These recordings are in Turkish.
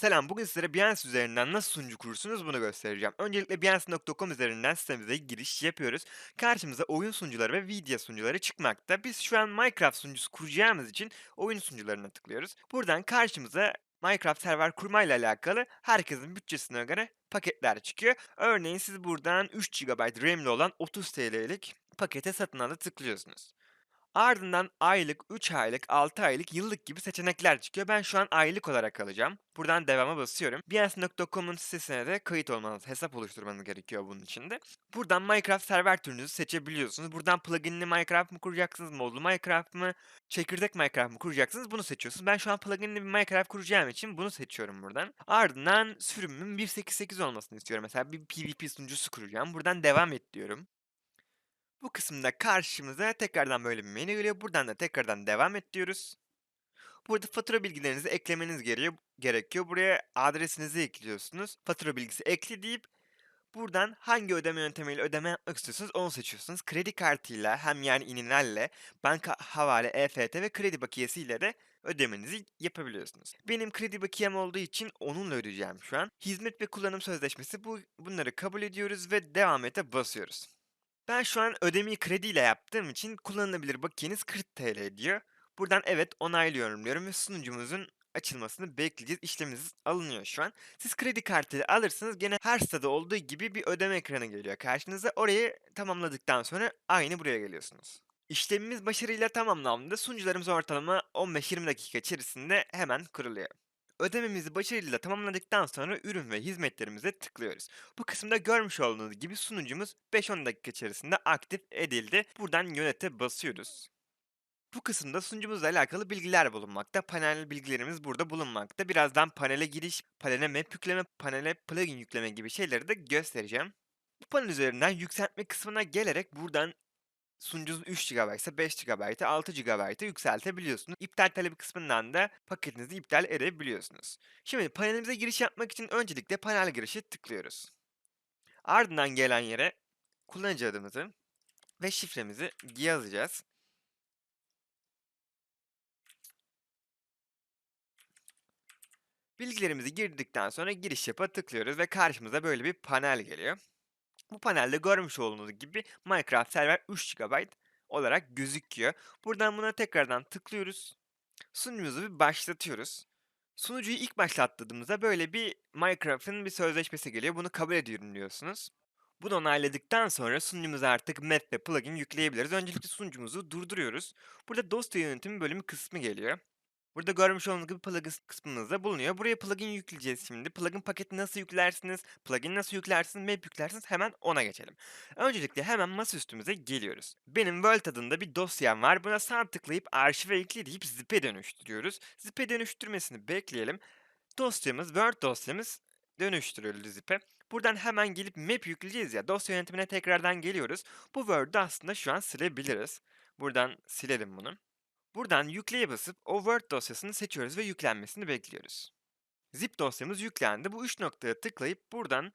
Selam, bugün sizlere Behance üzerinden nasıl sunucu kurursunuz bunu göstereceğim. Öncelikle Behance.com üzerinden sitemize giriş yapıyoruz. Karşımıza oyun sunucuları ve video sunucuları çıkmakta. Biz şu an Minecraft sunucusu kuracağımız için oyun sunucularına tıklıyoruz. Buradan karşımıza Minecraft server kurmayla alakalı herkesin bütçesine göre paketler çıkıyor. Örneğin siz buradan 3 GB RAM'li olan 30 TL'lik pakete satın ala tıklıyorsunuz. Ardından aylık, 3 aylık, 6 aylık, yıllık gibi seçenekler çıkıyor. Ben şu an aylık olarak alacağım. Buradan devama basıyorum. Behance.com'un sitesine de kayıt olmanız, hesap oluşturmanız gerekiyor bunun için de. Buradan Minecraft server türünüzü seçebiliyorsunuz. Buradan pluginli Minecraft mı kuracaksınız, modlu Minecraft mı, çekirdek Minecraft mı kuracaksınız bunu seçiyorsunuz. Ben şu an pluginli bir Minecraft kuracağım için bunu seçiyorum buradan. Ardından sürümümün 1.8.8 olmasını istiyorum. Mesela bir PvP sunucusu kuracağım. Buradan devam et diyorum. Bu kısımda karşımıza tekrardan böyle bir menü geliyor. Buradan da tekrardan devam et diyoruz. Burada fatura bilgilerinizi eklemeniz gerekiyor. Buraya adresinizi ekliyorsunuz. Fatura bilgisi ekle deyip buradan hangi ödeme yöntemiyle ödeme yapmak istiyorsunuz onu seçiyorsunuz. Kredi kartıyla hem yani ininlerle banka havale, EFT ve kredi bakiyesiyle de ödemenizi yapabiliyorsunuz. Benim kredi bakiyem olduğu için onunla ödeyeceğim şu an. Hizmet ve kullanım sözleşmesi bu bunları kabul ediyoruz ve devam ete basıyoruz. Ben şu an ödemeyi krediyle yaptığım için kullanılabilir bakiyeniz 40 TL diyor. Buradan evet onaylıyorum diyorum ve sunucumuzun açılmasını bekleyeceğiz. İşlemimiz alınıyor şu an. Siz kredi kartıyla alırsanız gene her sitede olduğu gibi bir ödeme ekranı geliyor karşınıza. Orayı tamamladıktan sonra aynı buraya geliyorsunuz. İşlemimiz başarıyla tamamlandığında sunucularımız ortalama 15-20 dakika içerisinde hemen kuruluyor. Ödememizi başarıyla tamamladıktan sonra ürün ve hizmetlerimize tıklıyoruz. Bu kısımda görmüş olduğunuz gibi sunucumuz 5-10 dakika içerisinde aktif edildi. Buradan yönete basıyoruz. Bu kısımda sunucumuzla alakalı bilgiler bulunmakta. Panel bilgilerimiz burada bulunmakta. Birazdan panele giriş, panele map yükleme, panele plugin yükleme gibi şeyleri de göstereceğim. Bu panel üzerinden yükseltme kısmına gelerek buradan sunucunuz 3 GB ise 5 GB'a 6 GB'a yükseltebiliyorsunuz. İptal talebi kısmından da paketinizi iptal edebiliyorsunuz. Şimdi panelimize giriş yapmak için öncelikle panel girişi tıklıyoruz. Ardından gelen yere kullanıcı adımızı ve şifremizi yazacağız. Bilgilerimizi girdikten sonra giriş yapa tıklıyoruz ve karşımıza böyle bir panel geliyor. Bu panelde görmüş olduğunuz gibi Minecraft server 3 GB olarak gözüküyor. Buradan buna tekrardan tıklıyoruz. Sunucumuzu bir başlatıyoruz. Sunucuyu ilk başlattığımızda böyle bir Minecraft'ın bir sözleşmesi geliyor. Bunu kabul ediyorum diyorsunuz. Bunu onayladıktan sonra sunucumuza artık map ve plugin yükleyebiliriz. Öncelikle sunucumuzu durduruyoruz. Burada dosya yönetimi bölümü kısmı geliyor. Burada görmüş olduğunuz gibi plugin kısmınızda bulunuyor. Buraya plugin yükleyeceğiz şimdi. Plugin paketi nasıl yüklersiniz, plugin nasıl yüklersiniz, map yüklersiniz hemen ona geçelim. Öncelikle hemen masaüstümüze geliyoruz. Benim World adında bir dosyam var. Buna sağ tıklayıp arşive ekle deyip zip'e dönüştürüyoruz. Zip'e dönüştürmesini bekleyelim. Dosyamız, Word dosyamız dönüştürüldü zip'e. Buradan hemen gelip map yükleyeceğiz ya. Dosya yönetimine tekrardan geliyoruz. Bu Word'ü aslında şu an silebiliriz. Buradan silelim bunu. Buradan yükleye basıp o Word dosyasını seçiyoruz ve yüklenmesini bekliyoruz. Zip dosyamız yüklendi. Bu üç noktaya tıklayıp buradan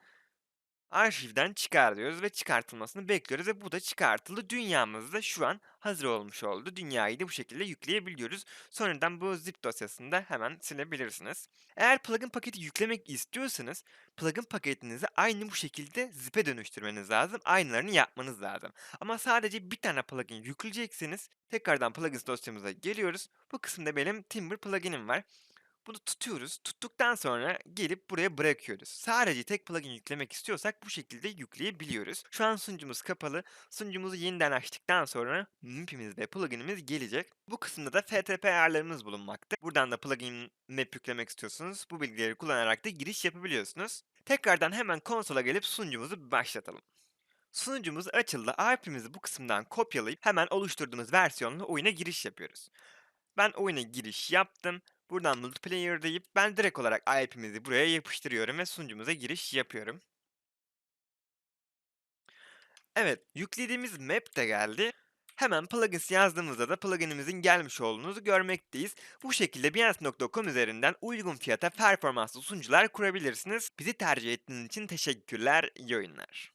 arşivden çıkar diyoruz ve çıkartılmasını bekliyoruz ve bu da çıkartıldı. Dünyamızda şu an hazır olmuş oldu. Dünyayı da bu şekilde yükleyebiliyoruz. Sonradan bu zip dosyasını da hemen silebilirsiniz. Eğer plugin paketi yüklemek istiyorsanız plugin paketinizi aynı bu şekilde zip'e dönüştürmeniz lazım. Aynılarını yapmanız lazım. Ama sadece bir tane plugin yükleyeceksiniz. Tekrardan plugins dosyamıza geliyoruz. Bu kısımda benim Timber pluginim var. Bunu tutuyoruz. Tuttuktan sonra gelip buraya bırakıyoruz. Sadece tek plugin yüklemek istiyorsak bu şekilde yükleyebiliyoruz. Şu an sunucumuz kapalı. Sunucumuzu yeniden açtıktan sonra map'imiz ve pluginimiz gelecek. Bu kısımda da FTP ayarlarımız bulunmakta. Buradan da plugin map yüklemek istiyorsunuz. Bu bilgileri kullanarak da giriş yapabiliyorsunuz. Tekrardan hemen konsola gelip sunucumuzu başlatalım. Sunucumuz açıldı. IP'mizi bu kısımdan kopyalayıp hemen oluşturduğumuz versiyonla oyuna giriş yapıyoruz. Ben oyuna giriş yaptım. Buradan multiplayer deyip ben direkt olarak IP'mizi buraya yapıştırıyorum ve sunucumuza giriş yapıyorum. Evet, yüklediğimiz map de geldi. Hemen plugins yazdığımızda da pluginimizin gelmiş olduğunu görmekteyiz. Bu şekilde Behance.com üzerinden uygun fiyata performanslı sunucular kurabilirsiniz. Bizi tercih ettiğiniz için teşekkürler, iyi oyunlar.